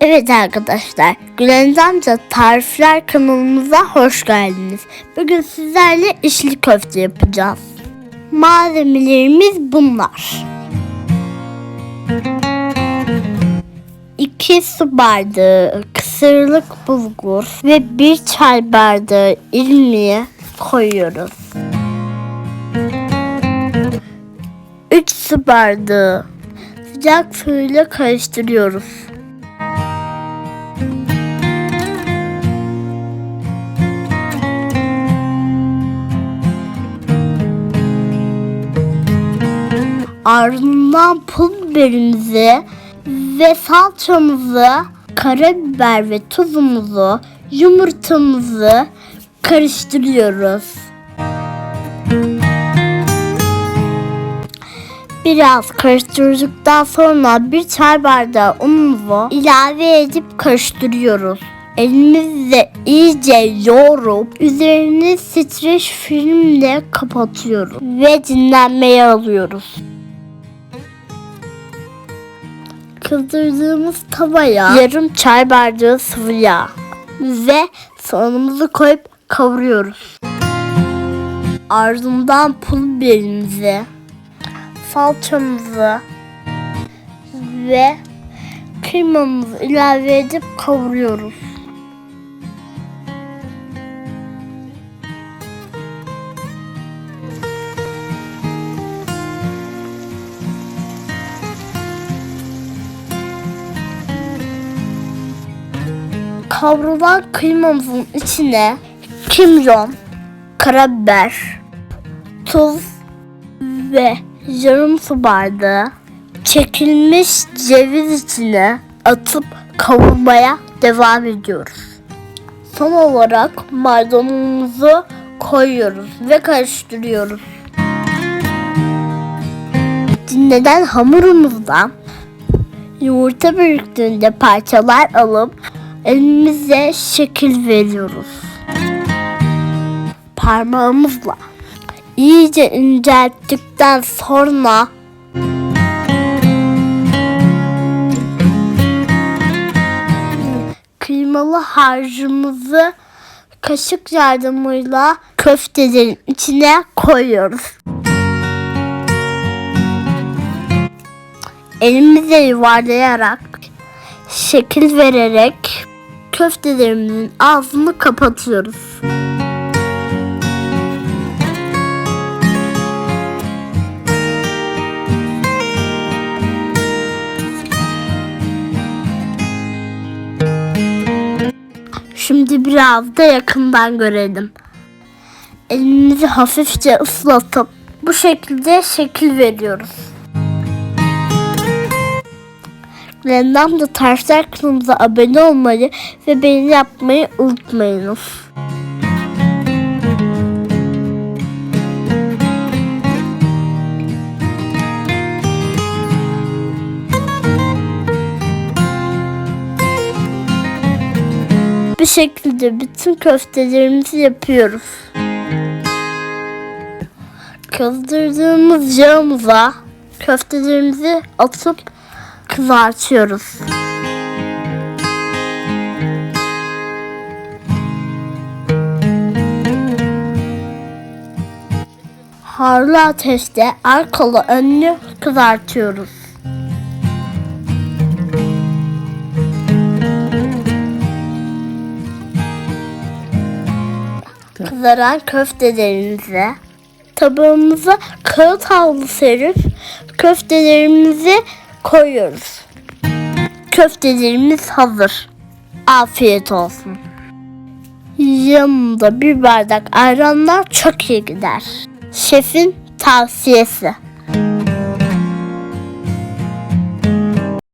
Evet arkadaşlar, Gülen Amca Tarifler kanalımıza hoş geldiniz. Bugün sizlerle içli köfte yapacağız. Malzemelerimiz bunlar. 2 su bardağı kısırlık bulgur ve 1 çay bardağı irmiği koyuyoruz. 3 su bardağı sıcak suyla karıştırıyoruz. Ardından pul biberimizi ve salçamızı, karabiber ve tuzumuzu, yumurtamızı karıştırıyoruz. Biraz karıştırdıktan sonra bir çay bardağı unumuzu ilave edip karıştırıyoruz. Elimizle iyice yoğurup üzerini streç filmle kapatıyoruz ve dinlenmeye alıyoruz. Kızdırdığımız tavaya yarım çay bardağı sıvı yağ ve soğanımızı koyup kavuruyoruz. Ardından pul biberimizi, salçamızı ve kıymamızı ilave edip kavuruyoruz. Kavrulan kıymamızın içine kimyon, karabiber, tuz ve yarım su bardağı çekilmiş ceviz içine atıp kavurmaya devam ediyoruz. Son olarak maydanozumuzu koyuyoruz ve karıştırıyoruz. Dinlenen hamurumuzdan yumurta büyüklüğünde parçalar alıp elimize şekil veriyoruz. Parmağımızla iyice incelttikten sonra kıymalı harcımızı kaşık yardımıyla köftelerin içine koyuyoruz. Elimizle yuvarlayarak şekil vererek köftelerimizin ağzını kapatıyoruz. Şimdi biraz da yakından görelim. Elimizi hafifçe ıslatıp bu şekilde şekil veriyoruz. Random da Tarzlar kanalımıza abone olmayı ve beğeni yapmayı unutmayınız. Bu şekilde bütün köftelerimizi yapıyoruz. Kızdırdığımız yağımıza köftelerimizi atıp kızartıyoruz. Harlı ateşte arkalı önlü kızartıyoruz. Kızaran köftelerimizi tabağımıza kağıt havlu serip köftelerimizi koyuyoruz. Köftelerimiz hazır. Afiyet olsun. Yanında bir bardak ayranlar çok iyi gider. Şefin tavsiyesi.